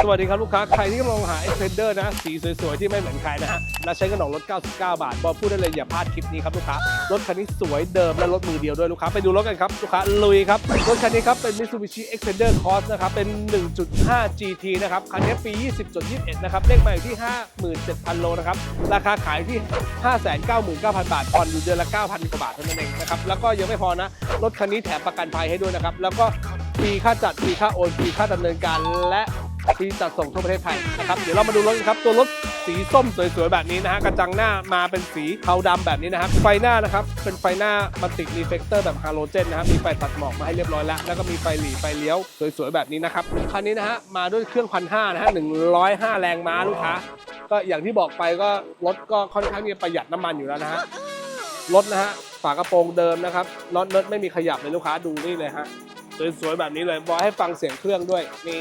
สวัสดีครับลูกค้า ใครที่กำลังหา Extender นะ สีสวยๆ ที่ไม่เหมือนใครนะฮะ และใช้กระหน่องรถ 99 บาท บอกพูดได้เลยอย่าพลาดคลิปนี้ครับลูกค้า รถคันนี้สวยเดิมและรถมือเดียวด้วยลูกค้า ไปดูรถกันครับ ลูกค้า ลุยครับ รถคันนี้ครับ เป็น Mitsubishi Extender Cross นะครับ เป็น 1.5 GT นะครับ คันนี้ปี 20.21 นะครับ เลขมาอยู่ที่ 57,000 โลนะครับ ราคาขายที่ 599,000 บาทผ่อนอยู่เดือนละ 9,000 กว่าบาทเท่านั้นเองนะครับ แล้วก็ยังไม่พอนะ รถคันนี้แถมประกันภัยให้ด้วยนะครับ แล้วก็ฟรีค่าจัดฟรีค่าโอนฟรีค่าดำเนินการและ ที่จัดส่งทั่วประเทศไทยนะครับเดี๋ยวเรามาดูรถกันครับตัวรถสีส้มสวยๆแบบนี้นะฮะกระจังหน้ามาเป็นสีเทาดำแบบนี้นะครับไฟหน้านะครับเป็นไฟหน้ามันติดรีเฟกเตอร์แบบฮาโลเจนนะครับมีไฟตัดหมอกมาให้เรียบร้อยแล้ว แล้วก็มีไฟหลีไฟเลี้ยวสวยๆแบบนี้นะครับคันนี้นะฮะมาด้วยเครื่องพันห้านะฮะหนึ่งร้อยห้าแรงม้าลูกค้าก็อย่างที่บอกไปก็รถก็ค่อนข้างที่จะประหยัดน้ำมันอยู่แล้วนะฮะรถนะฮะฝากระโปรงเดิมนะครับน็อตเนิร์ดไม่มีขยับเลยลูกค้าดูนี่เลยฮะสวยๆแบบนี้เลยบอกให้ฟังเสียงเครื่องด้วยนี่